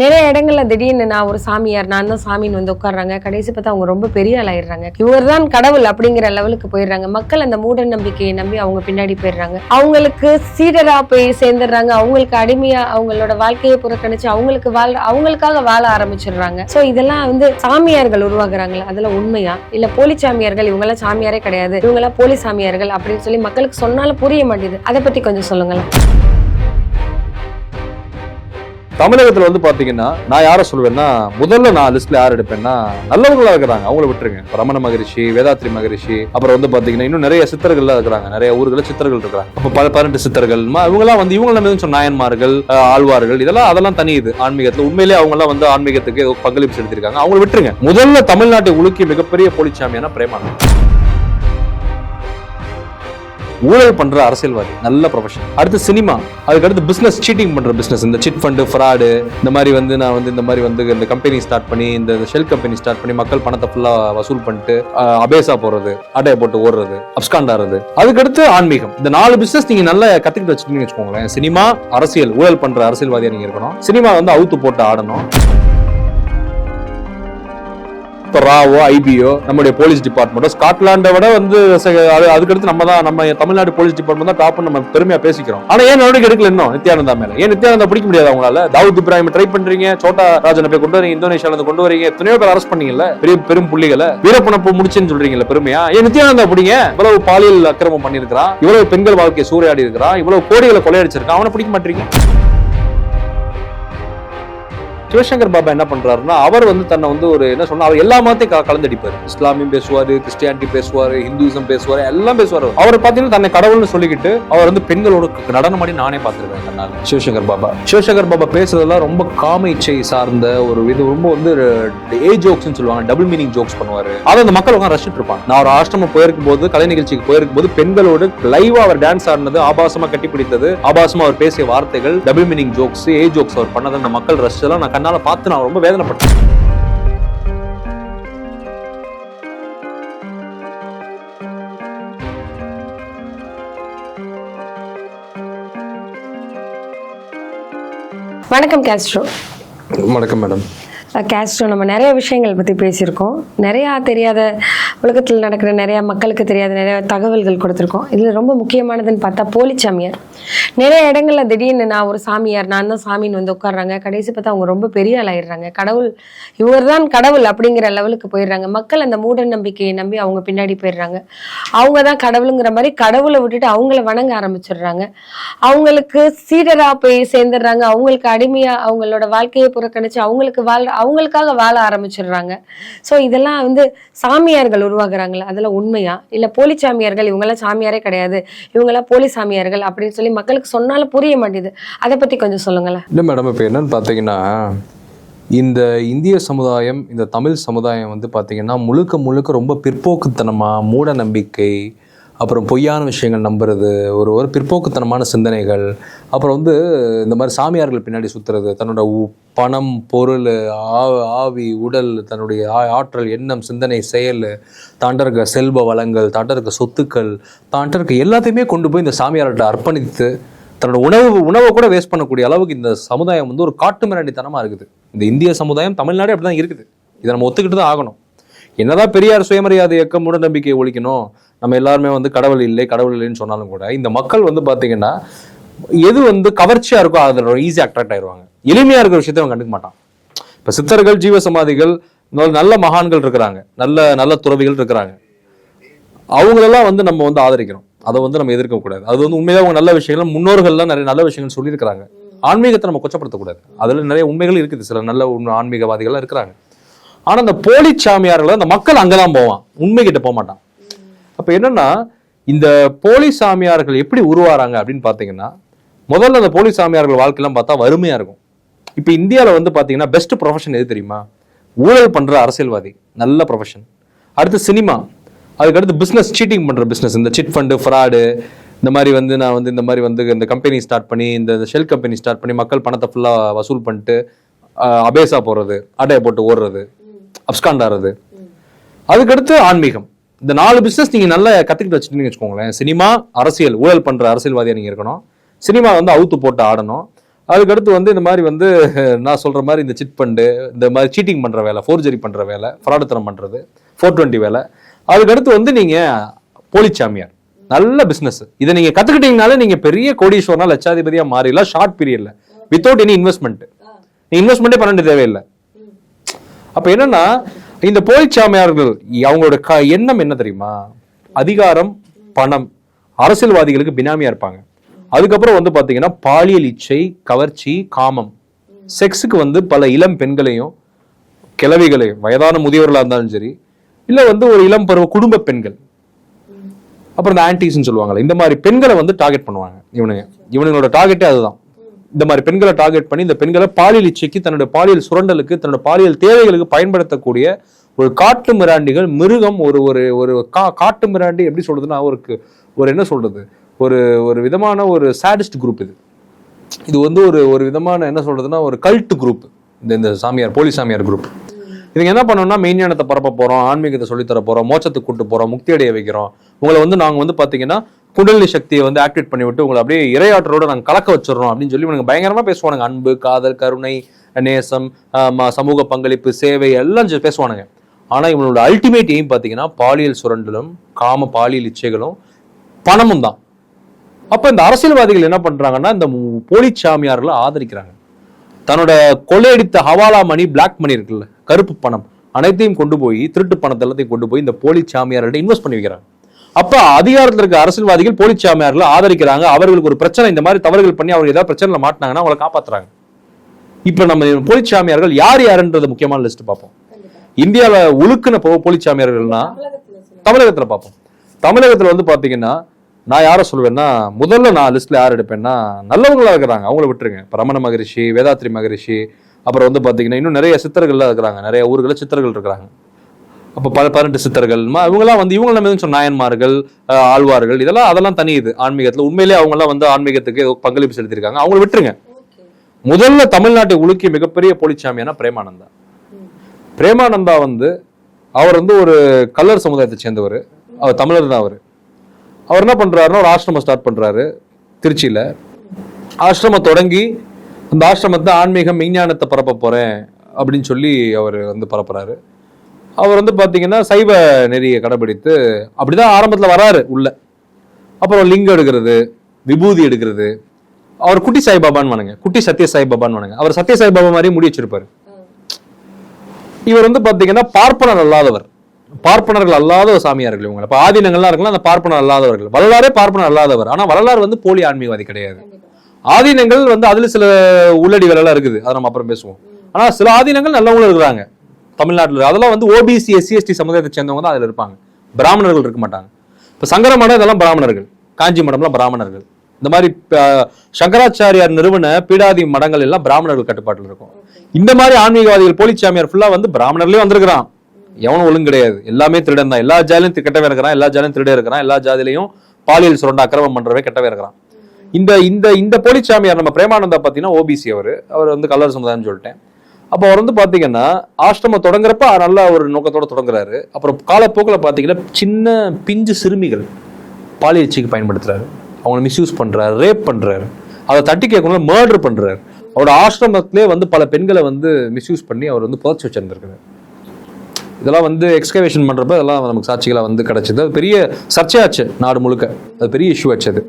நிறைய இடங்கள்ல திடீர்னு நான் ஒரு சாமியார் நான் தான் சாமின்னு வந்து உட்கார்றாங்க. கடைசி பார்த்தா அவங்க ரொம்ப பெரிய ஆளாயிடுறாங்க இவர் தான் கடவுள் அப்படிங்கிற லெவலுக்கு போயிடுறாங்க. மக்கள் அந்த மூட நம்பிக்கையை நம்பி அவங்க பின்னாடி போயிடுறாங்க. அவங்களுக்கு சீடரா போய் சேர்ந்துடுறாங்க. அவங்களுக்கு அடிமையா அவங்களோட வாழ்க்கையை புறக்கணிச்சு அவங்களுக்கு வாழ் அவங்களுக்காக வாழ ஆரம்பிச்சிடுறாங்க. சோ இதெல்லாம் வந்து சாமியார்கள் உருவாகுறாங்களா அதுல உண்மையா? இல்ல போலி சாமியார்கள் இவங்கெல்லாம் சாமியாரே கிடையாது. இவங்கெல்லாம் போலி சாமியார்கள் அப்படின்னு சொல்லி மக்களுக்கு சொன்னாலும் புரிய மாட்டேது அதை பத்தி கொஞ்சம் சொல்லுங்களேன். தமிழகத்துல வந்து பாத்தீங்கன்னா நான் யாரை சொல்லுவேன்னா முதல்ல நான் லிஸ்ட்ல யார் எடுப்பேன்னா நல்லவங்களா இருக்கிறாங்க. அவங்கள விட்டுருங்க. ரமண மகரிஷி வேதாத்ரி மகரிஷி அப்புறம் வந்து பார்த்தீங்கன்னா இன்னும் நிறைய சித்தர்கள்லாம் இருக்கிறாங்க. நிறைய ஊர்களில் சித்தர்கள் இருக்கிறாங்க. அப்ப பல பதினெட்டு சித்தர்கள். இவங்கலாம் இவங்கெல்லாம் வந்து இவங்க சொன்ன நாயன்மார்கள் ஆழ்வார்கள் இதெல்லாம் அதெல்லாம் தனி இது. ஆன்மீகத்துல உண்மையிலேயே அவங்க எல்லாம் வந்து ஆன்மீகத்துக்கு பங்களிப்பு செலுத்திருக்காங்க அவங்கள விட்டுருங்க. முதல்ல தமிழ்நாட்டை உலுக்கி மிகப்பெரிய போலிச்சாமியான பிரேமானந்த் ஊழல் பண்ற அரசியல்வாதி நல்ல ப்ரொஃபஷன் அடுத்து சினிமா அதுக்கடுத்து பிசினஸ் சீட்டிங் பண்ற பிசினஸ் இந்த சிட் ஃபண்டு ஃப்ராடு இந்த மாதிரி வந்து நான் வந்து இந்த மாதிரி வந்து இந்த கம்பெனி ஸ்டார்ட் பண்ணி இந்த ஷெல் கம்பெனி ஸ்டார்ட் பண்ணி மக்கள் பணத்தை ஃபுல்லா வசூல் பண்ணிட்டு அபேசா போறது அடையை போட்டு ஓடுறது அப்ஸ்காண்டாறது அதுக்கடுத்து ஆன்மீகம். இந்த நாலு பிசினஸ் நீங்க நல்லா கத்துக்கிட்டு வச்சுக்கீங்கன்னு வச்சுக்கோங்களேன். சினிமா அரசியல் ஊழல் பண்ற அரசியல்வாதியா நீங்க இருக்கணும். சினிமா வந்து அவுத்து போட்டு ஆடணும். இப்போ ராவோ ஐபிஓ நம்முடைய போலீஸ் டிபார்ட்மெண்ட்டோ ஸ்காட்லாண்டை விட வந்து அது அதுக்கடுத்து நம்ம தான் நம்ம தமிழ்நாடு போலீஸ் டிபார்ட்மெண்ட் தான் டாப்னு நம்ம பெருமையா பேசிக்கிறோம். ஆனா ஏன் நடவடிக்கை எடுக்கல இன்னும் நித்யானந்தா மேல? ஏன் நித்யானந்தா பிடிக்க முடியாது அவங்களால? தாவூத் இப்ராஹிம் ட்ரை பண்றீங்க சோட்டா ராஜனை போய் கொண்டு வரீங்க இந்தோனேஷியால இருந்து கொண்டு வரீங்க எத்தனையோ பேர் அரெஸ்ட் பண்ணீங்கல்ல? பெரிய பெரும் புள்ளிகளை. வீரப்பணப்பு முடிச்சுன்னு சொல்றீங்களா பெருமையா? ஏன் நித்யானந்தா பிடிங்க? இவ்வளவு பாலியல் அக்கிரமம் பண்ணிருக்கிறான் இவ்வளவு பெண்கள் வாழ்க்கையை சூறையாடி இருக்கிறான் இவ்வளவு கோடிகளை கொள்ளையடிச்சிருக்கான் அவனை பிடிக்க மாட்டீங்க. சிவசங்கர் பாபா என்ன பண்றாருன்னா அவர் வந்து தன்னை வந்து ஒரு என்ன சொன்னா அவர் எல்லா மதத்தையும் க- கலந்தடிப்பாரு. இஸ்லாமியம் பேசுவாரு கிறிஸ்டியானிட்டி பேசுவாரு ஹிந்துசம் பேசுவாரு எல்லாம் பேசுவாரு அவர். பாத்தீங்கன்னா தன்னை கடவுள்னு சொல்லிக்கிட்டு அவர் வந்து பெண்களோட நடனமாடி நடனம் நானே பார்த்துருக்கேன் கண்ணால சிவசங்கர் பாபா. சிவசங்கர் பாபா பேசுறதெல்லாம் ரொம்ப காம இச்சை சார்ந்த ஒரு இது ரொம்ப வந்து ஏ ஜோக்ஸ்னு சொல்லுவாங்க டபுள் மீனிங் ஜோக்ஸ் பண்ணுவாரு. அதை அந்த மக்கள் உட்காந்து ரசிச்சுட்டு இருப்பாங்க. நான் ஒரு ஆசிரமம் போயிருக்கும் போது கலை நிகழ்ச்சிக்கு போயிருக்கும் போது பெண்களோடு லைவா அவர் டான்ஸ் ஆடினது ஆபாசமா கட்டி பிடித்தது ஆபாசமா அவர் பேசிய வார்த்தைகள் double meaning jokes A jokes அவர் பண்ணதை அந்த மக்கள் ரசிச்சதெல்லாம் நான் கண்ணால பார்த்து நான் ரொம்ப வேதனைப்பட்டேன். வணக்கம் கேஸ்ட்ரோ வணக்கம் மேடம் கேஸ்ட்ரோ நம்ம நிறைய விஷயங்கள் பற்றி பேசியிருக்கோம். நிறையா தெரியாத உலகத்தில் நடக்கிற நிறையா மக்களுக்கு தெரியாத நிறைய தகவல்கள் கொடுத்துருக்கோம். இதில் ரொம்ப முக்கியமானதுன்னு பார்த்தா போலி சாமியார் நிறைய இடங்களில் திடீர்னு நான் ஒரு சாமியார் நான் தான் சாமின்னு வந்து உட்கார்றாங்க. கடைசி பார்த்தா அவங்க ரொம்ப பெரிய ஆளாயிடுறாங்க கடவுள் இவர் தான் கடவுள் அப்படிங்கிற லெவலுக்கு போயிடுறாங்க. மக்கள் அந்த மூட நம்பிக்கையை நம்பி அவங்க பின்னாடி போயிடுறாங்க. அவங்க தான் கடவுளுங்கிற மாதிரி கடவுளை விட்டுட்டு அவங்கள வணங்க ஆரம்பிச்சிடுறாங்க. அவங்களுக்கு சீடராக போய் சேர்ந்துடுறாங்க. அவங்களுக்கு அடிமையாக அவங்களோட வாழ்க்கையை புறக்கணிச்சு அவங்களுக்கு வாழ் அவங்களுக்காக வாழ ஆரம்பிச்சிடுறாங்க. ஸோ இதெல்லாம் வந்து சாமியார்கள் உருவாகுறாங்களா அதெல்லாம் உண்மையா? இல்லை போலி சாமியார்கள் இவங்கெல்லாம் சாமியாரே கிடையாது. இவங்கெல்லாம் போலி சாமியார்கள் அப்படின்னு சொல்லி மக்களுக்கு சொன்னாலும் புரிய மாட்டேது அதை பற்றி கொஞ்சம் சொல்லுங்களேன். இல்லை மேடம் இப்போ என்னன்னு பார்த்தீங்கன்னா இந்த இந்திய சமுதாயம் இந்த தமிழ் சமுதாயம் வந்து பார்த்தீங்கன்னா முழுக்க முழுக்க ரொம்ப பிற்போக்குத்தனமாக மூட நம்பிக்கை அப்புறம் பொய்யான விஷயங்கள் நம்புறது ஒரு ஒரு பிற்போக்குத்தனமான சிந்தனைகள் அப்புறம் வந்து இந்த மாதிரி சாமியார்கள் பின்னாடி சுற்றுறது தன்னோட உ- பணம் பொருள் ஆ- ஆவி உடல் தன்னுடைய ஆ- ஆற்றல் எண்ணம் சிந்தனை செயல் தாண்ட இருக்க செல்வ வளங்கள் தாண்ட இருக்க சொத்துக்கள் தாண்ட இருக்க எல்லாத்தையுமே கொண்டு போய் இந்த சாமியார்கிட்ட அர்ப்பணித்து தன்னோட உணவு உணவை கூட வேஸ்ட் பண்ணக்கூடிய அளவுக்கு இந்த சமுதாயம் வந்து ஒரு காட்டு மிராண்டித்தனமாக இருக்குது. இந்த இந்திய சமுதாயம் தமிழ்நாடு அப்படிதான் இருக்குது. இதை நம்ம ஒத்துக்கிட்டு தான் ஆகணும். என்னதான் பெரியார் சுயமரியாதை இயக்கம் மூட நம்பிக்கையை ஒழிக்கணும் நம்ம எல்லாருமே வந்து கடவுள் இல்லை கடவுள் இல்லைன்னு சொன்னாலும் கூட இந்த மக்கள் வந்து பார்த்தீங்கன்னா எது வந்து கவர்ச்சியா இருக்கோ அதில் ஈஸியாக அட்ராக்ட் ஆயிடுவாங்க எளிமையா இருக்கிற விஷயத்தை அவன் கண்டுக்க மாட்டான். இப்போ சித்தர்கள் ஜீவ சமாதிகள் நல்ல- மகான்கள் இருக்கிறாங்க. நல்ல நல்ல துறவிகள் இருக்கிறாங்க. அவங்களெல்லாம் வந்து நம்ம வந்து ஆதரிக்கிறோம். அதை வந்து நம்ம எதிர்க்க கூடாது. அது வந்து உண்மையாக அவங்க நல்ல விஷயங்கள் முன்னோர்கள்லாம் நிறைய நல்ல விஷயங்கள் சொல்லியிருக்கிறாங்க. ஆன்மீகத்தை நம்ம கொச்சப்படுத்தக்கூடாது. அதில் நிறைய உண்மைகள் இருக்குது. சில நல்ல உண்மை ஆன்மீகவாதிகள்லாம் இருக்கிறாங்க. ஆனால் அந்த போலி சாமியார்கள் அந்த மக்கள் அங்கதான் போவான். உண்மைகிட்ட போக மாட்டான் அப்ப என்னன்னா இந்த போலி சாமியார்கள் எப்படி உருவாறாங்க அப்படின்னு பாத்தீங்கன்னா முதல்ல அந்த போலி சாமியார்கள் வாழ்க்கையெல்லாம் பார்த்தா வறுமையா இருக்கும். இப்ப இந்தியால வந்து பாத்தீங்கன்னா பெஸ்ட் ப்ரொஃபஷன் எது தெரியுமா? ஊழல் பண்ற அரசியல்வாதி. நல்ல ப்ரொஃபஷன் அடுத்து சினிமா. அதுக்கடுத்து பிசினஸ் சீட்டிங் பண்ற பிசினஸ் இந்த சிட் ஃபண்டு ஃப்ராடு இந்த மாதிரி வந்து நான் வந்து இந்த மாதிரி வந்து இந்த கம்பெனி ஸ்டார்ட் பண்ணி இந்த ஷெல் கம்பெனி ஸ்டார்ட் பண்ணி மக்கள் பணத்தை ஃபுல்லா வசூல் பண்ணிட்டு அபேசா போடுறது அட்டையை போட்டு ஓடுறது அப்ஸ்காண்டாறது அதுக்கடுத்து ஆன்மீகம். இந்த நாலு பிசினஸ் நீங்க நல்லா கத்துக்கிட்டு வச்சுட்டீங்கன்னு வச்சுக்கோங்களேன். சினிமா அரசியல் ஊழல் பண்ற அரசியல்வாதியா நீங்க இருக்கணும். சினிமா வந்து அவுத்து போட்டு ஆடணும். அதுக்கடுத்து வந்து இந்த மாதிரி வந்து நான் சொல்ற மாதிரி இந்த சிட் ஃபண்டு இந்த மாதிரி சீட்டிங் பண்ற வேலை ஃபோர்ஜரி பண்ற வேலை ஃப்ராடுத்தனம் பண்றது ஃபோர் டுவெண்ட்டி வேலை. அதுக்கடுத்து வந்து நீங்க போலிச்சாமியார். நல்ல பிசினஸ் இதை நீங்க கத்துக்கிட்டீங்கனாலே நீங்க பெரிய கோடீஸ்வரனா லட்சாதிபதியா மாறிடலாம். ஷார்ட் பீரியட்ல வித்தவுட் எனி இன்வெஸ்ட்மெண்ட் நீ இன்வெஸ்ட்மெண்ட்டே பண்ண வேண்டிய தேவையில்லை. அப்ப என்னன்னா இந்த போலிச்சாமியார்கள் அவங்களோட க எண்ணம் என்ன தெரியுமா? அதிகாரம் பணம். அரசியல்வாதிகளுக்கு பினாமியா இருப்பாங்க. அதுக்கப்புறம் வந்து பார்த்தீங்கன்னா பாலியல் இச்சை கவர்ச்சி காமம். செக்ஸுக்கு வந்து பல இளம் பெண்களையும் கிழவிகளையும் வயதான முதியவர்களாக இருந்தாலும் சரி இல்லை வந்து ஒரு இளம் பருவ குடும்ப பெண்கள். அப்புறம் இந்த ஆன்டிஸ்ன்னு சொல்லுவாங்கல்ல இந்த மாதிரி பெண்களை வந்து டார்கெட் பண்ணுவாங்க. இவனுங்க. இவனுங்களோட டார்கெட்டே அதுதான். இந்த மாதிரி பெண்களை டார்கெட் பண்ணி இந்த பெண்களை பாலியல் இச்சைக்கு தன்னோட பாலியல் சுரண்டலுக்கு தன்னோட பாலியல் தேவைகளுக்கு பயன்படுத்தக்கூடிய ஒரு காட்டு மிராண்டிகள் மிருகம் ஒரு ஒரு ஒரு கா காட்டு மிராண்டி எப்படி சொல்றதுன்னா ஒரு ஒரு என்ன சொல்றது? ஒரு ஒரு விதமான ஒரு சாடிஸ்ட் குரூப் இது. இது வந்து ஒரு ஒரு விதமான என்ன சொல்றதுன்னா ஒரு கல்ட் குரூப் இந்த இந்த சாமியார் போலி சாமியார் குரூப் இதுங்க என்ன பண்ணோம்னா மெய்ஞானத்தை பரப்ப போறோம் ஆன்மீகத்தை சொல்லித்தர போறோம் மோட்சத்துக்கு கூட்டு போறோம் முக்தி அடைய வைக்கிறோம். உங்களை வந்து நாங்கள் வந்து பாத்தீங்கன்னா குண்டலினி சக்தியை வந்து ஆக்டிவேட் பண்ணிவிட்டு உங்களை அப்படியே இரையாற்றலோட நாங்கள் கலக்க வச்சிடறோம் அப்படின்னு சொல்லி இவனுங்க பயங்கரமாக பேசுவானுங்க. அன்பு காதல் கருணை நேசம் ம- சமூக பங்களிப்பு சேவை எல்லாம் பேசுவானுங்க. ஆனால் இவனோட அல்டிமேட் எய்ம் பார்த்தீங்கன்னா பாலியல் சுரண்டலும் காம பாலியல் இச்சைகளும் பணமும் தான். அப்போ இந்த அரசியல்வாதிகள் என்ன பண்ணுறாங்கன்னா இந்த மு- சாமியார்களை ஆதரிக்கிறாங்க. தன்னோட கொள்ளையடித்த ஹவாலா மணி பிளாக் மணி இருக்குல்ல கருப்பு பணம் அனைத்தையும் கொண்டு போய் திருட்டு பணத்தை எல்லாத்தையும் கொண்டு போய் இந்த போலி சாமியார்கிட்ட இன்வெஸ்ட் பண்ணி வைக்கிறாங்க. அப்ப அதிகாரத்துல இருக்க அரசியல்வாதிகள் போலி சாமியார்களை ஆதரிக்கிறாங்க. அவர்களுக்கு ஒரு பிரச்சனை இந்த மாதிரி தவறுகள் பண்ணி அவங்க ஏதாவது பிரச்சனைல மாட்டினாங்கன்னா அவங்களை காப்பாத்துறாங்க. இப்ப நம்ம போலி சாமியார்கள் யார் யாருன்றது முக்கியமான லிஸ்ட் பார்ப்போம். இந்தியால உழுக்குன போலி சாமியார்கள்னா தமிழகத்துல பார்ப்போம். தமிழகத்துல வந்து பாத்தீங்கன்னா நான் யாரை சொல்லுவேன்னா முதல்ல நான் லிஸ்ட்ல யார் எடுப்பேன்னா நல்லவங்களா இருக்கிறாங்க. அவங்கள விட்டுருங்க. ரமண மகரிஷி வேதாத்ரி மகரிஷி அப்புறம் வந்து பாத்தீங்கன்னா இன்னும் நிறைய சித்தர்கள்லாம் இருக்கிறாங்க. நிறைய ஊர்களில் சித்தர்கள் இருக்கிறாங்க. அப்ப பல பதினெட்டு சித்தர்கள். இவங்கெல்லாம் வந்து இவங்க நம்ம சொன்ன நாயன்மார்கள் ஆழ்வார்கள் இதெல்லாம் அதெல்லாம் தனி இது ஆன்மீகத்துல. உண்மையிலேயே அவங்க எல்லாம் வந்து ஆன்மீகத்துக்கு ஏதோ பங்களிப்பு செலுத்திருக்காங்க அவங்கள விட்டுருங்க. முதல்ல தமிழ்நாட்டை உலுக்கிய மிகப்பெரிய போலிச்சாமியானா பிரேமானந்தா. பிரேமானந்தா வந்து அவர் வந்து ஒரு கல்லர் சமுதாயத்தை சேர்ந்தவர். அவர் தமிழர் தான் அவர். அவர் என்ன பண்றாருன்னா ஒரு ஆசிரமம் ஸ்டார்ட் பண்றாரு திருச்சியில. ஆசிரமம் தொடங்கி அந்த ஆசிரமத்தை ஆன்மீகம் விஞ்ஞானத்தை பரப்ப போறேன் அப்படின்னு சொல்லி அவர் வந்து பரப்புறாரு. அவர் வந்து பாத்தீங்கன்னா சைவ நெறியை கடைபிடித்து அப்படிதான் ஆரம்பத்துல வராரு உள்ள. அப்புறம் லிங்கம் எடுக்கிறது விபூதி எடுக்கிறது. அவர் குட்டி சாய்பாபான்னு வணங்க குட்டி சத்ய சாய்பாபான்னு வணங்க அவர் சத்ய சாய்பாபா மாதிரியே முடி வச்சிருப்பாரு. இவர் வந்து பாத்தீங்கன்னா பார்ப்பனர் அல்லாதவர். பார்ப்பனர்கள் அல்லாத சாமியார்கள் இவங்க. இப்ப ஆதீனங்கள்லாம் இருக்கலாம் அந்த பார்ப்பனர் அல்லாதவர்கள். வரலாறே பார்ப்பனர் அல்லாதவர். ஆனா வரலாறு வந்து போலி ஆன்மீகவாதி கிடையாது. ஆதீனங்கள் வந்து அதுல சில உள்ளடி வேலைலாம் இருக்குது. அதை நம்ம அப்புறம் பேசுவோம். ஆனா சில ஆதீனங்கள் நல்லவங்களும் இருக்கிறாங்க. தமிழ்நாட்டில் அதெல்லாம் வந்து ஓபிசி எஸ்சிஎஸ்டி சமுதாயத்தை சேர்ந்தவங்க தான் அதில் இருப்பாங்க. பிராமணர்கள் இருக்க மாட்டாங்க. இப்போ சங்கர மடம் இதெல்லாம் பிராமணர்கள். காஞ்சி மடம்லாம் பிராமணர்கள். இந்த மாதிரி சங்கராச்சாரியார் நிறுவன பீடாதி மடங்கள் எல்லாம் பிராமணர்கள் கட்டுப்பாட்டில் இருக்கும். இந்த மாதிரி ஆன்மீகவாதிகள் போலிச்சாமியார் ஃபுல்லா வந்து பிராமணர்லயே வந்திருக்கிறான். எவனும் ஒழுங்கு கிடையாது. எல்லாமே திருடன் தான். எல்லா ஜாதிலையும் கெட்டவே இருக்கிறான். எல்லா ஜாதிலையும் திருடே இருக்கிறான். எல்லா ஜாதிலையும் பாலியல் சுரண்ட அக்கிரமம் பண்ணுறவே கெட்டவே இருக்கிறான். இந்த இந்த இந்த போலிச்சாமியார் நம்ம பிரேமானந்தா பார்த்தீங்கன்னா ஓபிசி அவர். அவர் வந்து கல்லர் சமுதாயம்னு சொல்லிட்டேன். அப்போ அவர் வந்து பார்த்தீங்கன்னா ஆசிரமம் தொடங்குறப்ப நல்ல ஒரு நோக்கத்தோட தொடங்குறாரு. அப்புறம் காலப்போக்கில் பார்த்தீங்கன்னா சின்ன பிஞ்சு சிறுமிகள் பாலியச்சிக்கு பயன்படுத்துறாரு. அவங்கள மிஸ்யூஸ் பண்ணுறாரு ரேப் பண்றாரு. அதை தட்டி கேட்கணும் மர்டர் பண்ணுறாரு அவரோட ஆசிரமத்திலே வந்து பல பெண்களை வந்து மிஸ்யூஸ் பண்ணி அவர் வந்து புதைச்சி வச்சிருந்திருக்காரு. இதெல்லாம் வந்து எக்ஸ்கவேஷன் பண்ணுறப்ப இதெல்லாம் நமக்கு சாட்சிகளாக வந்து கிடச்சிது. அது பெரிய சர்ச்சையாச்சு நாடு முழுக்க. அது பெரிய இஷ்யூ ஆச்சு அது.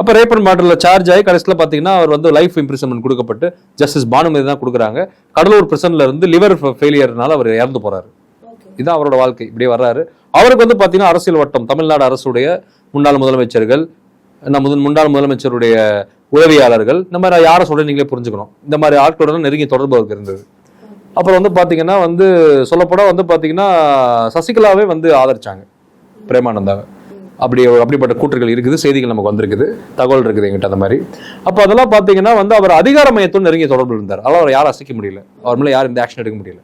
அப்போ ரேப் அண்ட் மாடலில் சார்ஜ் ஆகி கடைசியில் பார்த்தீங்கன்னா அவர் வந்து லைஃப் இம்ப்ரிசன்மெண்ட் கொடுக்கப்பட்டு ஜஸ்டிஸ் பானுமதி தான் கொடுக்குறாங்க. கடலூர் பிரசன்ல இருந்து லிவர் ஃபெயிலியர்னால அவர் இறந்து போறாரு. இதான் அவரோட வாழ்க்கை. இப்படியே வர்றாரு. அவருக்கு வந்து பார்த்தீங்கன்னா அரசியல் வட்டம் தமிழ்நாடு அரசுடைய முன்னாள் முதலமைச்சர்கள் நம்ம முன்னாள் முதலமைச்சருடைய உதவியாளர்கள் இந்த மாதிரி யாரை சொல்ற நீங்களே புரிஞ்சுக்கணும். இந்த மாதிரி ஆட்களுடன் நெருங்கிய தொடர்பு அவருக்கு இருந்தது. அப்புறம் வந்து பார்த்தீங்கன்னா வந்து சொல்லப்போனா வந்து பார்த்தீங்கன்னா சசிகலாவே வந்து ஆதரிச்சாங்க பிரேமானந்தாவை. அப்படி அப்படிப்பட்ட கூற்றுகள் இருக்குது செய்திகள் நமக்கு வந்திருக்குது தகவல் இருக்குது எங்கிட்ட அந்த மாதிரி. அப்போ அதெல்லாம் பார்த்தீங்கன்னா வந்து அவர் அதிகார மையத்தோடு நெருங்கிய தொடர்பு இருந்தார். அதெல்லாம் அவர் யாரும் அசைக்க முடியல. அவர் மேலே யாரும் இந்த ஆக்ஷன் எடுக்க முடியல.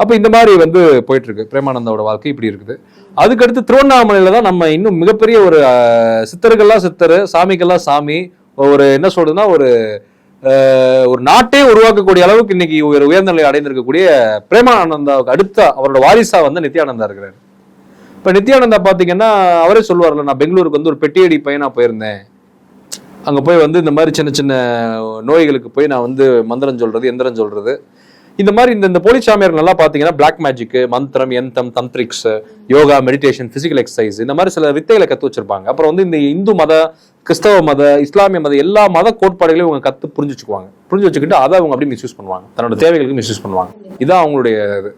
அப்போ இந்த மாதிரி வந்து போயிட்டு இருக்கு பிரேமானந்தாவோட வாழ்க்கை இப்படி இருக்குது. அதுக்கடுத்து திருவண்ணாமலையில தான் நம்ம இன்னும் மிகப்பெரிய ஒரு சித்தர்கள்லாம் சித்தர் சாமிக்கெல்லாம் சாமி ஒரு என்ன சொல்றதுன்னா ஒரு ஒரு நாட்டே உருவாக்கக்கூடிய அளவுக்கு இன்னைக்கு ஒரு உயர்நிலை அடைந்திருக்கக்கூடிய பிரேமானந்தாவுக்கு அடுத்த அவரோட வாரிசா வந்து நித்யானந்தா இருக்கிறார். இப்போ நித்யானந்தா பார்த்தீங்கன்னா அவரே சொல்லுவார்ல நான் பெங்களூருக்கு வந்து ஒரு பெட்டியடி பையனாக போயிருந்தேன். அங்கே போய் வந்து இந்த மாதிரி சின்ன சின்ன நோய்களுக்கு போய் நான் வந்து மந்திரம் சொல்கிறது எந்திரம் சொல்கிறது இந்த மாதிரி இந்த இந்த போலி சாமியார் நல்லா பார்த்தீங்கன்னா பிளாக் மேஜிக்கு மந்திரம் எந்தம் தந்திரிக்ஸ் யோகா மெடிடேஷன் ஃபிசிக்கல் எக்ஸசைஸ் இந்த மாதிரி சில வித்தைகளை கற்று வச்சிருப்பாங்க. அப்புறம் வந்து இந்த இந்து மத கிறிஸ்தவ மத இஸ்லாமிய மத எல்லா மத கோட்பாடுகளையும் இவங்க கற்று புரிஞ்சு வச்சுக்குவாங்க புரிஞ்சு வச்சுக்கிட்டு அதை அவங்க அப்படியே மிஸ்யூஸ் பண்ணுவாங்க. தன்னோட தேவைகளுக்கு மிஸ்யூஸ் பண்ணுவாங்க. இதான் அவங்களுடைய இது.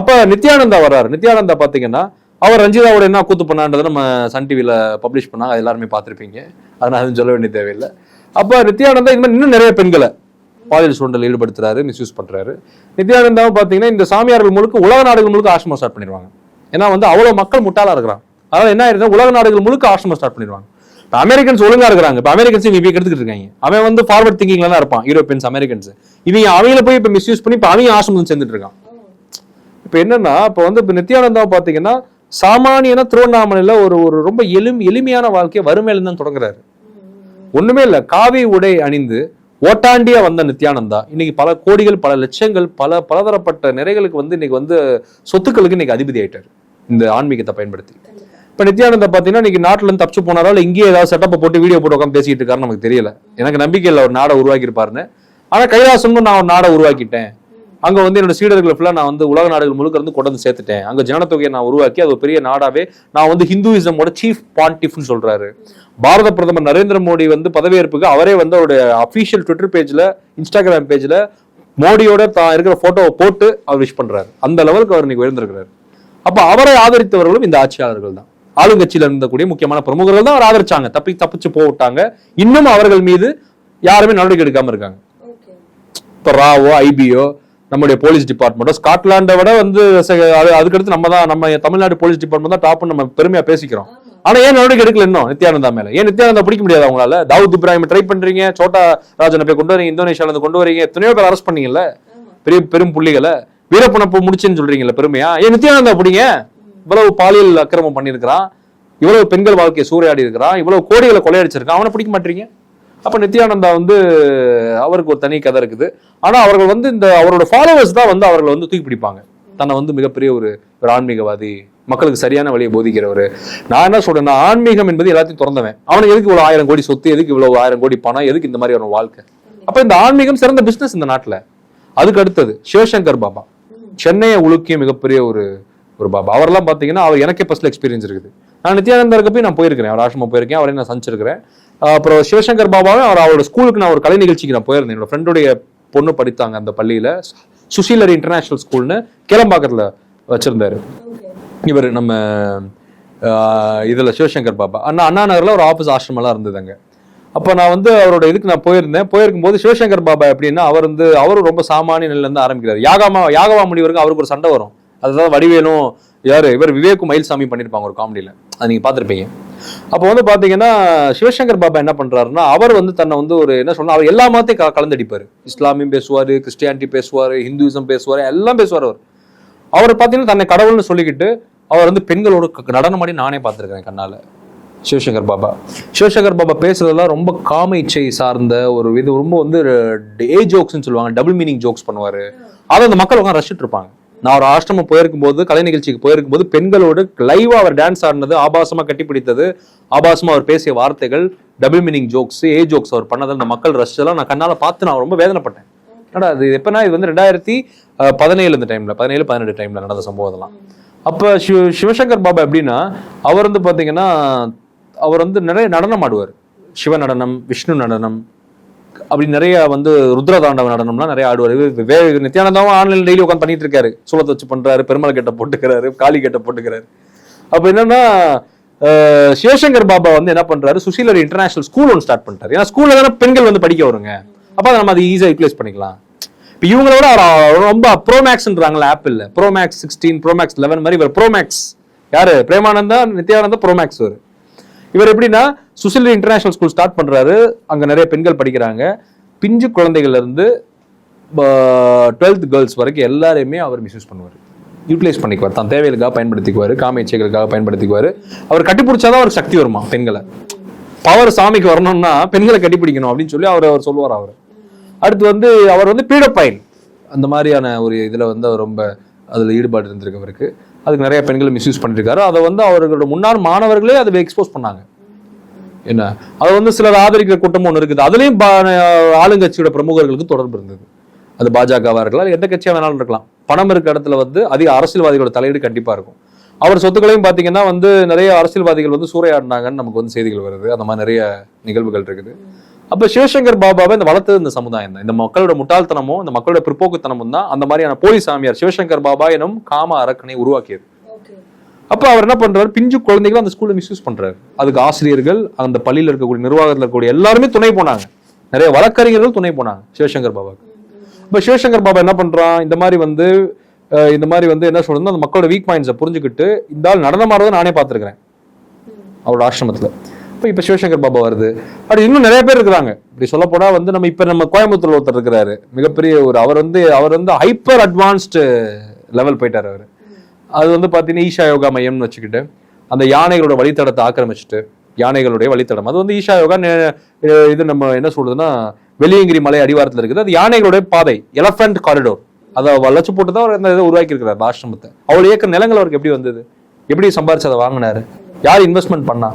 அப்போ நித்யானந்தா வர்றாரு. நித்யானந்தா பார்த்தீங்கன்னா அவர் ரஞ்சிதாவோட என்ன கூத்து பண்ணான்றதை நம்ம சன் டிவியில் பப்ளிஷ் பண்ணாங்க அது எல்லாருமே பார்த்துருப்பீங்க. அதனால் அதுவும் சொல்ல வேண்டிய தேவையில்லை. அப்போ நித்யானந்தா இது மாதிரி இன்னும் நிறைய பெண்களை பாலியல் சூழல் ஈடுபடுத்துறாரு மிஸ்யூஸ் பண்ணுறாரு நித்யானந்தாவும் பார்த்தீங்கன்னா இந்த சாமியார்கள் முழுக்க உலக நாடுகள் முழுக்க ஆசிரமம் ஸ்டார்ட் பண்ணிடுவாங்க. ஏன்னா வந்து அவ்வளோ மக்கள் முட்டாளாக இருக்கிறான் அதனால் என்ன ஆயிருந்தா உலக நாடுகள் முழுக்க ஆசிரமம் ஸ்டார்ட் பண்ணிடுவாங்க. இப்போ அமெரிக்கன்ஸ் ஒழுங்காக இருக்கிறாங்க. இப்போ அமெரிக்கன்ஸ் இவங்க எடுத்துக்கிட்டு இருக்காங்க. அவன் வந்து ஃபார்வர்ட் திங்கிங்ல தான் இருப்பான். யூரோப்பியன்ஸ் அமெரிக்கன்ஸ் இவங்க அவங்கள போய் இப்போ மிஸ்யூஸ் பண்ணி இப்போ அவங்க ஆசிரமம் சேர்ந்துட்டு இருக்கான். இப்போ என்னன்னா இப்போ வந்து இப்போ நித்யானந்தா பார்த்தீங்கன்னா சாமானியனா திருவண்ணாமலையில் ஒரு ஒரு ரொம்ப எளிம் எளிமையான வாழ்க்கையை வறுமையில தான் தொடங்குறாரு. ஒண்ணுமே இல்லை. காவி உடை அணிந்து ஓட்டாண்டியா வந்த நித்யானந்தா இன்னைக்கு பல கோடிகள் பல லட்சங்கள் பல பலதரப்பட்ட நிறைகளுக்கு வந்து இன்னைக்கு வந்து சொத்துக்களுக்கு இன்னைக்கு அதிபதி ஆயிட்டாரு. இந்த ஆன்மீகத்தை பயன்படுத்தி. இப்போ நித்யானந்தா பார்த்தீங்கன்னா இன்னைக்கு நாட்டில் இருந்து தப்பிச்சு போனாரோ? இல்லை இங்கேயே ஏதாவது செட்டப்பை போட்டு வீடியோ போட்டு உட்காந்து பேசிட்டு இருக்காருன்னு நமக்கு தெரியல. எனக்கு நம்பிக்கை இல்லை ஒரு நாடை உருவாக்கி இருப்பாருன்னு ஆனா கைலாசமும் நான் ஒரு நாடை உருவாக்கிட்டேன். அங்க வந்து என்னோட சீடர்களை ஃபுல்லா நான் வந்து உலக நாடுகள் முழுக்க இருந்து கொண்டு வந்து சேர்த்துட்டேன். அங்க ஜனத்தொகையை நான் உருவாக்கி அது ஒரு பெரிய நாடாவே நான் வந்து ஹிந்துவிசமோட சீஃப் பாண்டிஃப்னு சொல்றாரு. பாரத பிரதமர் நரேந்திர மோடி வந்து பதவியேற்புக்கு அவரே வந்து அவருடைய அபிஷியல் ட்விட்டர் பேஜ்ல இன்ஸ்டாகிராம் பேஜ்ல மோடியோட தான் இருக்கிற போட்டோவை போட்டு அவர் விஷ் பண்றாரு. அந்த லெவலுக்கு அவர் இன்னைக்கு உயர்ந்திருக்கிறாரு. அப்ப அவரை ஆதரித்தவர்களும் இந்த ஆட்சியாளர்கள் தான். ஆளுங்கட்சியில இருந்தக்கூடிய முக்கியமான பிரமுகர்கள் தான் அவர் ஆதரிச்சாங்க. தப்பி தப்பிச்சு போட்டாங்க. இன்னும் அவர்கள் மீது யாருமே நடவடிக்கை எடுக்காம இருக்காங்க. இப்போ ராவோ ஐபிஓ நம்முடைய போலீஸ் டிபார்ட்மெண்ட்டோ ஸ்காட்லாண்டை விட வந்து அது அதுக்கடுத்து நம்ம தான் நம்ம தமிழ்நாடு போலீஸ் டிபார்ட்மெண்ட் தான் டாப்னு நம்ம பெருமையாக பேசிக்கிறோம். ஆனா ஏன் நடவடிக்கை எடுக்கல இன்னும் நித்யானந்தா மேல? ஏன் நித்யானந்தா பிடிக்க முடியாது அவங்களால? தாவூத் இப்ராஹிம் ட்ரை பண்றீங்க சோட்டா ராஜனை போய் கொண்டு வரீங்க இந்தோனேஷியால இருந்து கொண்டு வரீங்க எத்தனையோ பேர் அரெஸ்ட் பண்ணீங்கல்ல? பெரிய பெரும் புள்ளிகளை வீரப்பனை முடிச்சுன்னு சொல்றீங்கல்ல பெருமையா? ஏன் நித்யானந்தா பிடிங்க? இவ்வளவு பாலியல் அக்கிரமம் பண்ணியிருக்கிறான். இவ்வளவு பெண்கள் வாழ்க்கையை சூறையாடி இருக்கிறான் இவ்வளவு கோடிகளை கொள்ளையடிச்சிருக்கான். அவனை பிடிக்க மாட்டீங்க? அப்போ நித்யானந்தா வந்து அவருக்கு ஒரு தனி கதை இருக்குது. ஆனால் அவர்கள் வந்து இந்த அவரோட ஃபாலோவர்ஸ் தான் வந்து அவர்களை வந்து தூக்கி பிடிப்பாங்க. தன்னை வந்து மிகப்பெரிய ஒரு ஒரு ஆன்மீகவாதி மக்களுக்கு சரியான வழியை போதிக்கிறவர். நான் என்ன சொல்றேன்னா ஆன்மீகம் என்பது எல்லாத்தையும் திறந்தவன். அவனுக்கு எதுக்கு இவ்வளோ ஆயிரம் கோடி சொத்து எதுக்கு இவ்வளோ ஆயிரம் கோடி பணம் எதுக்கு இந்த மாதிரி ஒரு வாழ்க்கை? அப்போ இந்த ஆன்மீகம் சிறந்த பிஸ்னஸ் இந்த நாட்டில். அதுக்கு அடுத்தது சிவசங்கர் பாபா. சென்னையை உலுக்கிய மிகப்பெரிய ஒரு ஒரு பாபா. அவரெல்லாம் பார்த்தீங்கன்னா அவர் எனக்கே பர்சனல் எக்ஸ்பீரியன்ஸ் இருக்குது. நான் நித்யானந்தருக்கு போய் நான் போயிருக்கிறேன். அவர் ஆசிரமம் போயிருக்கேன். அவரை நான் சந்திச்சிருக்கிறேன். அப்புறம் சிவசங்கர் பாபாவை அவர் அவரோட ஸ்கூலுக்கு நான் ஒரு கலை நிகழ்ச்சிக்கு நான் போயிருந்தேன். என்னோட ஃப்ரெண்டுடைய பொண்ணு படித்தாங்க அந்த பள்ளியில. சுசீலர் இன்டர்நேஷனல் ஸ்கூல்னு கிளம்பாக்கத்தில் வச்சிருந்தாரு. இவர் நம்ம இதில் இதுல சிவசங்கர் பாபா. அண்ணா அண்ணா நகரில் ஒரு ஆஃபீஸ் ஆசிரமெல்லாம் இருந்ததுங்க அப்போ நான் வந்து அவரோட இதுக்கு நான் போயிருந்தேன். போயிருக்கும் போது சிவசங்கர் பாபா எப்படின்னா அவர் வந்து அவரும் ரொம்ப சாமானிய நிலையிலேருந்து ஆரம்பிக்கிறார். யாகமா யாகவா முனிவருக்கு அவருக்கு ஒரு சண்டை வரும். அதுதான் வடிவேலும் யார்? இவர் விவேக் மயில்சாமி பண்ணியிருப்பாங்க ஒரு காமெடியில் அது நீங்கள் பார்த்துருப்பீங்க. அப்போ வந்து பார்த்தீங்கன்னா சிவசங்கர் பாபா என்ன பண்ணுறாருன்னா அவர் வந்து தன்னை வந்து ஒரு என்ன சொன்னால் அவர் எல்லா மதத்தையும் க- கலந்தடிப்பாரு. இஸ்லாமியம் பேசுவார் கிறிஸ்டியானிட்டி பேசுவார் ஹிந்துவிசம் பேசுவார் எல்லாம் பேசுவார் அவர். அவர் பார்த்தீங்கன்னா தன்னை கடவுள்னு சொல்லிக்கிட்டு அவர் வந்து பெண்களோட க- நடனம் ஆடி நானே பார்த்துருக்கேன் கண்ணால். சிவசங்கர் பாபா. சிவசங்கர் பாபா பேசுறதெல்லாம் ரொம்ப காம இச்சை சார்ந்த ஒரு இது ரொம்ப வந்து ஏ ஜோக்ஸ்ன்னு சொல்லுவாங்க. டபுள் மீனிங் ஜோக்ஸ் பண்ணுவார். அதை அந்த மக்கள் உட்காந்து ரசிச்சுட்டு இருப்பாங்க. நான் ஒரு ஆசிரமம் போயிருக்கும் போது கலை நிகழ்ச்சிக்கு போயிருக்கும் போது பெண்களோடு லைவா அவர் டான்ஸ் ஆடினது ஆபாசமா கட்டிப்பிடித்தது ஆபாசமா அவர் பேசிய வார்த்தைகள் double meaning jokes A jokes அவர் பண்ணதை அந்த மக்கள் ரசிச்சதெல்லாம் நான் கண்ணால பார்த்து நான் ரொம்ப வேதனைப்பட்டேன். என்னடா அது எப்பனா இது வந்து ரெண்டாயிரத்தி பதினேழு இந்த டைம்ல பதினேழு பதினெட்டு டைம்ல நடந்த சம்பவம் இதெல்லாம். அப்ப சிவ சிவசங்கர் பாபா எப்படின்னா அவர் வந்து பார்த்தீங்கன்னா அவர் வந்து நிறைய நடனம் ஆடுவார். சிவ நடனம் விஷ்ணு நடனம் அப்படி நிறைய வந்து ருத்ர தாண்டவ நடனம்லாம் நிறைய ஆடுவார். வே நித்யானந்தாவும் ஆன்லைன் டெய்லி உட்காந்து பண்ணிட்டு இருக்காரு சூளத்தை வச்சு பண்றாரு பெருமாள் கெட்ட போட்டுக்கிறாரு காளி கெட்ட போட்டுக்கிறாரு. அப்ப என்னன்னா சிவசங்கர் பாபா வந்து என்ன பண்றாரு சுசீலர் இன்டர்நேஷனல் ஸ்கூல் ஒன்று ஸ்டார்ட் பண்ணிட்டாரு. ஏன்னா ஸ்கூல்ல தானே பெண்கள் வந்து படிக்க வருங்க. அப்ப அதை நம்ம அதை ஈஸியாக யூட்டிலைஸ் பண்ணிக்கலாம். இப்போ இவங்களோட அவர் ரொம்ப ப்ரோமேக்ஸ்ன்றாங்களா Apple pro max sixteen pro max eleven மாதிரி இவர் ப்ரோமேக்ஸ் யாரு? பிரேமானந்தா நித்யானந்தா ப்ரோமேக்ஸ் வரு இவர் எப்படின்னா சுசில் இன்டர்நேஷனல் ஸ்கூல் ஸ்டார்ட் பண்றாரு. அங்க நிறைய பெண்கள் படிக்கிறாங்க. பிஞ்சு குழந்தைகள்ல இருந்து டுவெல்த் கேர்ள்ஸ் வரைக்கும் எல்லாரையுமே அவர் மிஸ்யூஸ் பண்ணுவார். யூட்டிலைஸ் பண்ணிக்குவார். தான் தேவைகளுக்காக பயன்படுத்திக்குவார். காமேச்சைகளுக்காக பயன்படுத்திக்குவார். அவர் கட்டிப்பிடிச்சாதான் அவருக்கு சக்தி வருமா? பெண்களை. பவர் சாமிக்கு வரணும்னா பெண்களை கட்டிப்பிடிக்கணும் அப்படின்னு சொல்லி அவர் அவர் சொல்லுவார் அவர். அடுத்து வந்து அவர் வந்து பீடப்பயன் அந்த மாதிரியான ஒரு இதில் வந்து அவர் ரொம்ப அதில் ஈடுபாடு இருந்திருக்கு அவருக்கு அதுக்கு நிறைய பெண்களை மிஸ்யூஸ் பண்ணிருக்காரு. அதை வந்து அவர்களோட முன்னாள் மாணவர்களே அதை எக்ஸ்போஸ் பண்ணாங்க. என்ன? அது வந்து சிலர் ஆதரிக்கிற கூட்டம் ஒன்று இருக்குது. அதுலேயும் பா- ஆளுங்கட்சியோட பிரமுகர்களுக்கு தொடர்பு இருந்தது. அது பாஜகவாக இருக்கலாம் எந்த கட்சியாக வேணாலும் இருக்கலாம். பணம் இருக்க இடத்துல வந்து அதிக அரசியல்வாதிகளோட தலையீடு கண்டிப்பாக இருக்கும். அவர் சொத்துக்களையும் பார்த்தீங்கன்னா வந்து நிறைய அரசியல்வாதிகள் வந்து சூறையாடினாங்கன்னு நமக்கு வந்து செய்திகள் வருது. அந்த மாதிரி நிறைய நிகழ்வுகள் இருக்குது. அப்ப சிவசங்கர் பாபாவை இந்த வளர்த்தது இந்த சமுதாயம் தான். இந்த மக்களோட முட்டாள்தனமும் இந்த மக்களோட பிற்போக்குத்தனமும் தான் அந்த மாதிரியான போலி சாமியார் சிவசங்கர் பாபா எனும் காம அரக்கனை உருவாக்கியது. அப்ப அவர் என்ன பண்றாரு? பிஞ்சு குழந்தைகளை அந்த ஸ்கூல்ல மிஸ்யூஸ் பண்றாரு. அதுக்கு ஆசிரியர்கள் அந்த பள்ளியில இருக்கக்கூடிய நிர்வாகத்துல இருக்கக்கூடிய எல்லாருமே துணை போனாங்க. நிறைய வழக்கறிஞர்கள் துணை போனாங்க சிவசங்கர் பாபாக்கு இப்ப சிவசங்கர் பாபா என்ன பண்றான்? இந்த மாதிரி வந்து இந்த மாதிரி வந்து என்ன சொல்றது அந்த மக்களோட வீக் பாயிண்ட்ஸை புரிஞ்சுக்கிட்டு இந்த ஆள் நடனம் ஆடுறதை நானே பார்த்திருக்கிறேன். அவரோட ஆசிரமத்துல. இப்போ இப்போ சிவசங்கர் பாபா வருது. அப்படி இன்னும் நிறைய பேர் இருக்கிறாங்க. இப்படி சொல்லப்போனால் வந்து நம்ம இப்போ நம்ம கோயம்புத்தூர்ல ஒருத்தர் இருக்கிறாரு. மிகப்பெரிய ஒரு அவர் வந்து அவர் வந்து ஹைப்பர் அட்வான்ஸ்டு லெவல் போயிட்டார் அவர். அது வந்து பார்த்தீங்கன்னா ஈஷா யோகா மையம்னு வச்சுக்கிட்டு அந்த யானைகளோட வழித்தடத்தை ஆக்கிரமிச்சுட்டு யானைகளுடைய வழித்தடம். அது வந்து ஈஷா யோகா நே- இது நம்ம என்ன சொல்றதுன்னா வெளியங்கிரி மலை அடிவாரத்தில் இருக்குது. அது யானைகளுடைய பாதை எலஃபண்ட் காரிடோர் அதை வளைச்சு போட்டு தான் அவர் அந்த இதை உருவாக்கி இருக்கிறார் அந்த ஆசிரமத்தை. அவர் ஏக்கர் நிலங்கள் அவருக்கு எப்படி வந்தது? எப்படி சம்பாரிச்சு அதை வாங்கினாரு? யார் இன்வெஸ்ட்மெண்ட் பண்ணா?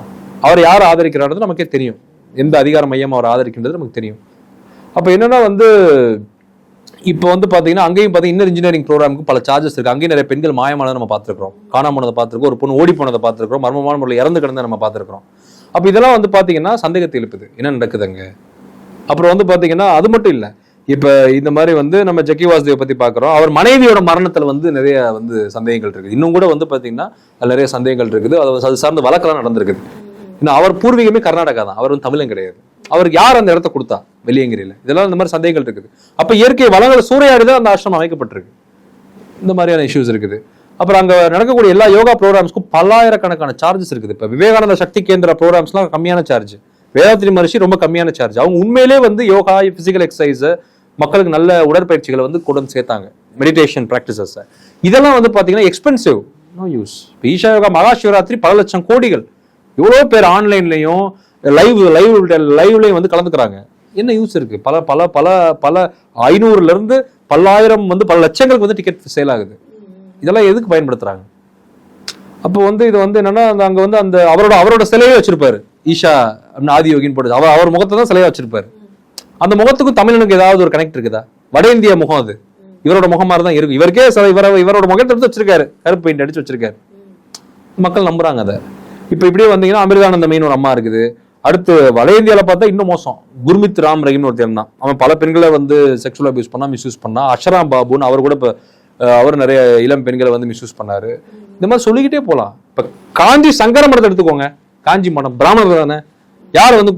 அவர் யார் ஆதரிக்கிறாரது நமக்கே தெரியும். எந்த அதிகார மையம் அவர் ஆதரிக்கின்றது நமக்கு தெரியும். அப்போ என்னன்னா வந்து இப்போ வந்து பார்த்தீங்கன்னா அங்கேயும் பார்த்தீங்கன்னா இன்னர் இன்ஜினியரிங் ப்ரோக்ராமுக்கு பல சார்ஜஸ் இருக்கு. அங்கேயும் நிறைய பெண்கள் மாயமானதை நம்ம பார்த்துருக்கோம் காணாம போனதை பார்த்துருக்கோம் ஒரு பொண்ணு ஓடி போனதை பார்த்துருக்கோம் மர்மமான முறையில் இறந்து கிடந்த நம்ம பார்த்துருக்கோம் அப்போ இதெல்லாம் வந்து பார்த்தீங்கன்னா சந்தேகத்தை எழுப்புது. என்ன நடக்குது அப்புறம் வந்து பார்த்தீங்கன்னா அது மட்டும் இல்லை. இப்போ இந்த மாதிரி வந்து நம்ம ஜக்கி வாசுதேவ பற்றி பார்க்குறோம் அவர் மனைவியோட மரணத்தில் வந்து நிறைய வந்து சந்தேகங்கள் இருக்குது. இன்னும் கூட வந்து பார்த்தீங்கன்னா நிறைய சந்தேகங்கள் இருக்குது. அது சார்ந்த வழக்கெல்லாம் நடந்திருக்குது. இன்னும் அவர் பூர்வீகமே கர்நாடகா தான். அவர் வந்து தமிழன் கிடையாது. அவருக்கு யார் அந்த இடத்த கொடுத்தா? வெளியங்கிரியில இதெல்லாம் இந்த மாதிரி சந்தேகங்கள் இருக்குது. அப்ப இயற்கை வளங்களை சூறையாடி தான் அந்த ஆசிரமம் அமைக்கப்பட்டிருக்கு. இந்த மாதிரியான இஷ்யூஸ் இருக்குது. அப்புறம் அங்க நடக்கக்கூடிய எல்லா யோகா ப்ரோக்ராம்ஸ்க்கும் பல்லாயிரக்கணக்கான சார்ஜஸ் இருக்குது. இப்ப விவேகானந்த சக்தி கேந்திர ப்ரோக்ராம்ஸ்லாம் கம்மியான சார்ஜ் வேதாத்திரி மகர்ஷி ரொம்ப கம்மியான சார்ஜ் அவங்க உண்மையிலே வந்து யோகா பிசிக்கல் எக்ஸசைஸ் மக்களுக்கு நல்ல உடற்பயிற்சிகளை வந்து கொண்டு வந்து சேர்த்தாங்க. மெடிடேஷன் ப்ராக்டிசஸ் இதெல்லாம் வந்து பாத்தீங்கன்னா expensive no use Isha Yoga Maha Shivaratri பல லட்சம் கோடிகள். எவ்வளோ பேர் ஆன்லைன்லையும் லைவ் லைவ் லைவ்லையும் வந்து கலந்துக்கிறாங்க. என்ன யூஸ் இருக்கு? பல பல பல பல ஐநூறுலேருந்து பல்லாயிரம் வந்து பல லட்சங்களுக்கு வந்து டிக்கெட் சேல் ஆகுது. இதெல்லாம் எதுக்கு பயன்படுத்துகிறாங்க அப்போ வந்து இது வந்து என்னன்னா அந்த வந்து அந்த அவரோட அவரோட சிலையே வச்சிருப்பாரு. ஈஷா அப்படின்னு ஆதி யோகின்னு போட்டு அவர் அவர் முகத்தை தான் சிலையாக வச்சிருப்பாரு. அந்த முகத்துக்கும் தமிழனுக்கு ஏதாவது ஒரு கனெக்ட் இருக்குதா? வட இந்திய முகம் அது. இவரோட முகம் மாதிரி தான் இருக்கு இவருக்கே சில இவர இவரோட முகத்தை எடுத்து வச்சிருக்காரு. கருப்பு பெயிண்ட் அடிச்சு வச்சிருக்காரு. மக்கள் நம்புறாங்க அதை. இப்போ இப்படியே வந்தீங்கன்னா அமிர்தானந்தமின்னு ஒரு அம்மா இருக்குது. அடுத்து வட இந்தியாவில் பார்த்தா இன்னும் மோசம். குர்மித் ராம் ரஹீம்னு ஒருத்தன் தான் அவன் பல பெண்களை வந்து செக்ஷுவல் அபியூஸ் பண்ணா மிஸ்யூஸ் பண்ணா. அஷராம் பாபுன்னு அவர் கூட இப்போ அவர் நிறைய இளம் பெண்களை வந்து மிஸ்யூஸ் பண்ணாரு. இந்த மாதிரி சொல்லிக்கிட்டே போகலாம் இப்போ காஞ்சி சங்கர மடத்தை எடுத்துக்கோங்க. காஞ்சி மடம் பிராமணர் தானே? யார் வந்து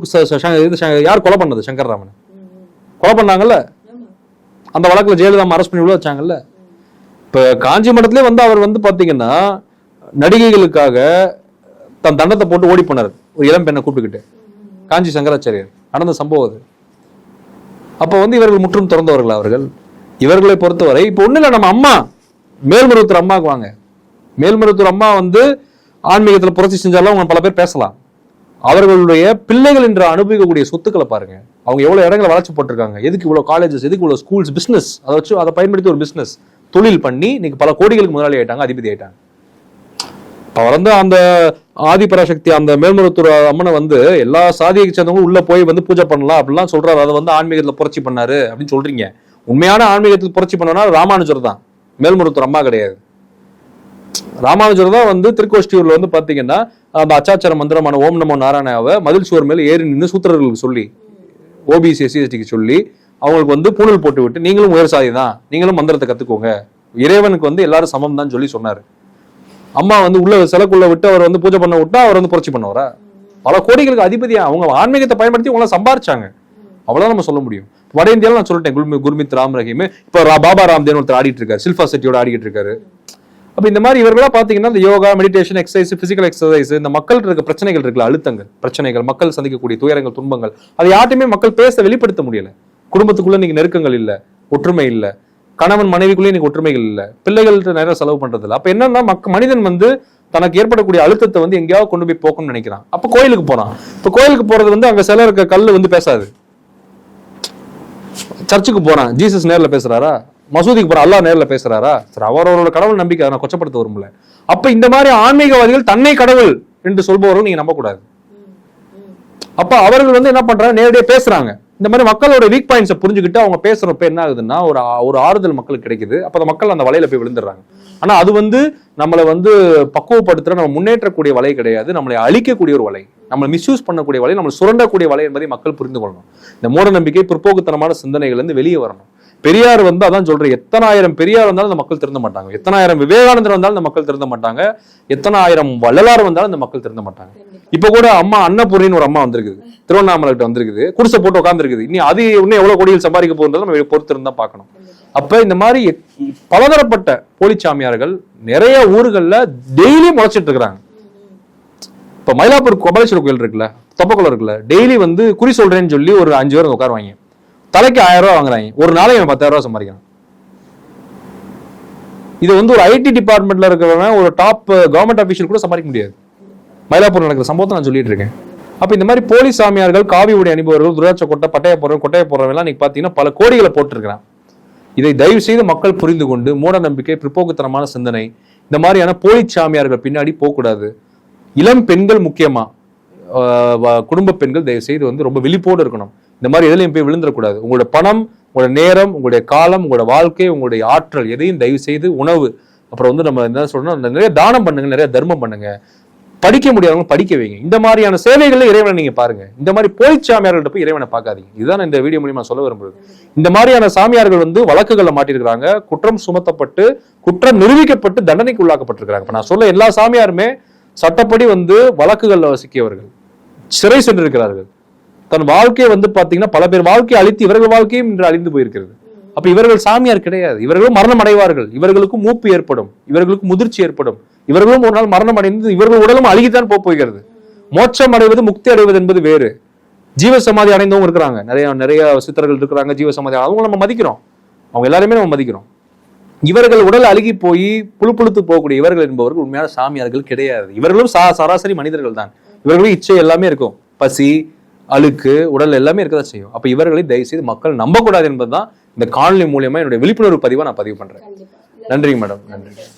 சங்க- யார் கொலை பண்ணது சங்கரராமன்? கொலை பண்ணாங்கல்ல? அந்த வழக்கில் ஜெயலலிதா அரெஸ்ட் பண்ணி உள்ள வச்சாங்கல்ல? இப்போ காஞ்சி மடத்துலேயே வந்து அவர் வந்து பார்த்தீங்கன்னா நடிகைகளுக்காக தன் தண்டத்தை போட்டு ஓடி போனார். ஒரு இளம் பெண்ணை கூப்பிட்டுக்கிட்டு. காஞ்சி சங்கராச்சாரியர் நடந்த சம்பவம் அது. அப்போ வந்து இவர்கள் முற்றும் திறந்தவர்கள் அவர்கள். இவர்களை பொறுத்தவரை இப்போ ஒன்றும் இல்லை நம்ம அம்மா மேல்மருவத்தூர் அம்மாவுக்கு வாங்க. மேல்மருவத்தூர் அம்மா வந்து ஆன்மீகத்தில் புரட்சி செஞ்சாலும் அவங்க பல பேர் பேசலாம். அவர்களுடைய பிள்ளைகள் என்று அனுபவிக்கக்கூடிய சொத்துக்களை பாருங்க. அவங்க எவ்வளோ இடங்களை வளர்ச்சி போட்டிருக்காங்க. எதுக்கு இவ்வளோ காலேஜஸ் எதுக்கு இவ்வளோ ஸ்கூல்ஸ் பிஸ்னஸ் அதை வச்சு அதை பயன்படுத்தி ஒரு பிஸ்னஸ் தொழில் பண்ணி இன்னைக்கு பல கோடிகளுக்கு முதலாளி ஆயிட்டாங்க அதிபதி ஆயிட்டாங்க. இப்ப அவர் வந்து அந்த ஆதிபராசக்தி அந்த மேல்மருவத்தூர் அம்மனை வந்து எல்லா சாதியை சேர்ந்தவங்களும் உள்ள போய் வந்து பூஜை பண்ணலாம் அப்படிலாம் சொல்றாரு. அதை வந்து ஆன்மீகத்துல புரட்சி பண்ணாரு அப்படின்னு சொல்றீங்க. உண்மையான ஆன்மீகத்தில் புரட்சி பண்ணனா ராமானுஜர் தான். மேல்மருவத்தூர் அம்மா கிடையாது. ராமானுஜர் தான் வந்து திருக்கோஷ்டியூர்ல வந்து பாத்தீங்கன்னா அந்த அச்சாச்சார மந்திரமான ஓம் நமோ நாராயணாவை மதில் சுவர் மேல ஏறி நின்று சூத்திரர்களுக்கு சொல்லி ஓபிசி எஸ்சிஎஸ்டிக்கு சொல்லி அவங்களுக்கு வந்து பூணல் போட்டு விட்டு நீங்களும் உயர் சாதி தான். நீங்களும் மந்திரத்தை கத்துக்கோங்க. இறைவனுக்கு வந்து எல்லாரும் சமம் தான் சொல்லி சொன்னாரு. அம்மா வந்து உள்ள சிலக்குள்ள விட்டு அவர் வந்து பூஜை பண்ண விட்டா அவர் வந்து புரட்சி பண்ணுவாரா? பல கோடிகளுக்கு அதிபதியா அவங்க ஆன்மீகத்தை பயன்படுத்தி உங்களை சம்பாரிச்சாங்க. அவ்வளவுதான் நம்ம சொல்ல முடியும். வட இந்தியாவில் நான் சொல்லிட்டேன் குர்மி குர்மித் ராம் ரஹீம். இப்போ பாபா ராம்தேவ் ஒருத்தர் ஆடிட்டு இருக்காரு சில்பா செட்டியோட ஆடிட்டு இருக்காரு. அப்ப இந்த மாதிரி இவர்களா பாத்தீங்கன்னா இந்த yoga meditation exercise physical exercise இந்த மக்கள் இருக்க பிரச்சனைகள் இருக்குல்ல அழுத்தங்கள் பிரச்சனைகள் மக்கள் சந்திக்கக்கூடிய துயரங்கள் துன்பங்கள் அது யார்ட்டையுமே மக்கள் பேச வெளிப்படுத்த முடியல. குடும்பத்துக்குள்ள நீங்க நெருக்கங்கள் இல்லை ஒற்றுமை இல்லை. கணவன் மனைவிக்குள்ளே இன்னைக்கு ஒற்றுமைகள் இல்லை. பிள்ளைகள்கிட்ட நேரம் செலவு பண்றது அப்போ அப்ப என்னன்னா மக்க மனிதன் வந்து தனக்கு ஏற்படக்கூடிய அழுத்தத்தை வந்து எங்கேயாவது கொண்டு போய் போக்கணும்னு நினைக்கிறான். அப்ப கோயிலுக்கு போறான். இப்ப கோயிலுக்கு போறது வந்து அங்க சில இருக்க கல் வந்து பேசாது. சர்ச்சுக்கு போறான். ஜீசஸ் நேர்ல பேசுறாரா? மசூதிக்கு போற அல்லாஹ் நேர்ல பேசுறாரா? சரி அவரோட கடவுள் நம்பிக்கை. அதை நான் கொச்சப்படுத்த வரும்ல அப்ப இந்த மாதிரி ஆன்மீகவாதிகள் தன்னை கடவுள் என்று சொல்பவர்கள் நீங்க நம்பக்கூடாது. அப்ப அவர்கள் வந்து என்ன பண்றாங்க? நேரடியாக பேசுறாங்க. இந்த மாதிரி மக்களோட வீக் பாயிண்ட்ஸை புரிஞ்சுக்கிட்டு அவங்க பேசுறப்ப என்ன ஆகுதுன்னா ஒரு ஒரு ஆறுதல் மக்களுக்கு கிடைக்குது. அப்போ அந்த மக்கள் அந்த வலையில போய் விழுந்துடுறாங்க. ஆனா அது வந்து நம்மளை வந்து பக்குவப்படுத்துற நம்ம முன்னேற்றக்கூடிய வலை கிடையாது. நம்மளை அழிக்கக்கூடிய ஒரு வலை. நம்மளை மிஸ்யூஸ் பண்ணக்கூடிய வலை நம்மளை சுரண்டக்கூடிய வலை என்பதை மக்கள் புரிந்து கொள்ளணும். இந்த மூட நம்பிக்கை பிற்போக்குத்தனமான சிந்தனைகள் இருந்து வெளியே வரணும். பெரியார் வந்து அதான் சொல்றேன் எத்தனாயிரம் பெரியார் வந்தாலும் இந்த மக்கள் திருந்த மாட்டாங்க. எத்தனாயிரம் விவேகானந்தர் வந்தாலும் இந்த மக்கள் திருந்த மாட்டாங்க. எத்தனாயிரம் வள்ளலார் வந்தாலும் இந்த மக்கள் திருந்த மாட்டாங்க. இப்ப கூட அம்மா அன்னபூர்ணின்னு ஒரு அம்மா வந்திருக்குது. திருவண்ணாமலை கிட்ட வந்திருக்குது. குடிசை போட்டு உட்காந்துருக்குது இனி அது இன்னும் எவ்வளவு கோடியில் சம்பாதிக்க போகிறது நம்ம பொறுத்திருந்து தான் பார்க்கணும். அப்ப இந்த மாதிரி பலதரப்பட்ட போலிச்சாமியார்கள் நிறைய ஊர்கள்ல டெய்லி முளைச்சிட்டு இருக்கிறாங்க. இப்ப மயிலாப்பூர் கோபாலேஸ்வரர் கோயில் இருக்குல்ல தொப்பக்குளம் இருக்குல்ல டெய்லி வந்து குறி சொல்றேன்னு சொல்லி ஒரு அஞ்சு பேர் உட்காருவாங்க. தலைக்கு ஆயிரம் ரூபா வாங்குறாங்க. ஒரு நாளைக்கு அவன் பத்தாயிரம் ரூபா சம்பாதிக்கிறான். இது வந்து ஒரு ஐடி டிபார்ட்மெண்ட்ல இருக்கிறவன் ஒரு டாப் கவர்மெண்ட் அபிஷியல் கூட சம்பாதிக்க முடியாது. மயிலாப்பூர் நடக்கிற சம்பவத்தை நான் சொல்லிட்டு இருக்கேன். அப்ப இந்த மாதிரி போலி சாமியார்கள் காவி உடைய அனுபவர்கள் துராட்சை கொட்டை பட்டைய போறவங்க கொட்டையை போறவங்க எல்லாம் இன்னைக்கு பாத்தீங்கன்னா பல கோடிகளை போட்டிருக்கிறான். இதை தயவு செய்து மக்கள் புரிந்து கொண்டு மூட நம்பிக்கை பிற்போக்குத்தனமான சிந்தனை இந்த மாதிரியான போலி சாமியார்கள் பின்னாடி போகக்கூடாது. இளம் பெண்கள் முக்கியமா? குடும்ப பெண்கள் தயவு செய்து வந்து ரொம்ப விழிப்போடு இருக்கணும். இந்த மாதிரி எதுலையும் போய் விழுந்துடக்கூடாது. உங்களோட பணம் உங்களோட நேரம் உங்களுடைய காலம் உங்களோட வாழ்க்கை உங்களுடைய ஆற்றல் எதையும் தயவு செய்து உணவு. அப்புறம் வந்து நம்ம என்ன சொல்றோம் நிறைய தானம் பண்ணுங்க நிறைய தர்மம் பண்ணுங்க. படிக்க முடியாதவங்க படிக்க வைங்க. இந்த மாதிரியான சேவைகளை இறைவனை நீங்க பாருங்க. இந்த மாதிரி போய் சாமியார்கள்ட்ட போய் இறைவனை பார்க்காதீங்க. இதுதான் இந்த வீடியோ மூலியமா சொல்ல விரும்புறது. இந்த மாதிரியான சாமியார்கள் வந்து வழக்குகளை மாட்டியிருக்கிறாங்க. குற்றம் சுமத்தப்பட்டு குற்றம் நிரூபிக்கப்பட்டு தண்டனைக்கு உள்ளாக்கப்பட்டிருக்கிறாங்க. இப்ப நான் சொல்ல எல்லா சாமியாருமே சட்டப்படி வந்து வழக்குகள்ல சிக்கியவர்கள் சிறை சென்றிருக்கிறார்கள். தன் வாழ்க்கையை வந்து பாத்தீங்கன்னா பல பேர் வாழ்க்கையை அழித்து இவர்கள் வாழ்க்கையும் இன்று அழிந்து போயிருக்கிறது. அப்ப இவர்கள் சாமியார் கிடையாது. இவர்களும் மரணம் அடைவார்கள் இவர்களுக்கும் மூப்பு ஏற்படும். இவர்களுக்கு முதிர்ச்சி ஏற்படும். இவர்களும் ஒரு நாள் மரணம் அடைந்து இவர்கள் உடலும் அழுகித்தான் போக போகிறது. மோட்சம் அடைவது முக்தி அடைவது என்பது வேறு. ஜீவ சமாதி அடைந்தவங்க இருக்கிறாங்க. நிறைய நிறைய சித்தர்கள் இருக்கிறாங்க ஜீவ சமாதி அவங்க நம்ம மதிக்கிறோம். அவங்க எல்லாருமே நம்ம மதிக்கிறோம். இவர்கள் உடல் அழுகி போய் புழு புழுத்து போகக்கூடிய இவர்கள் என்பவர்கள் உண்மையான சாமியார்கள் கிடையாது. இவர்களும் சா சராசரி மனிதர்கள் தான். இவர்களும் இச்சை எல்லாமே இருக்கும். பசி அழுக்கு உடல் எல்லாமே இருக்கதான் செய்யும். அப்ப இவர்களை தயவு செய்து மக்கள் நம்பக்கூடாது என்பதுதான் இந்த காணொலி மூலியமா என்னுடைய விழிப்புணர்வு பதிவா நான் பதிவு பண்றேன். நன்றிங்க மேடம். நன்றி.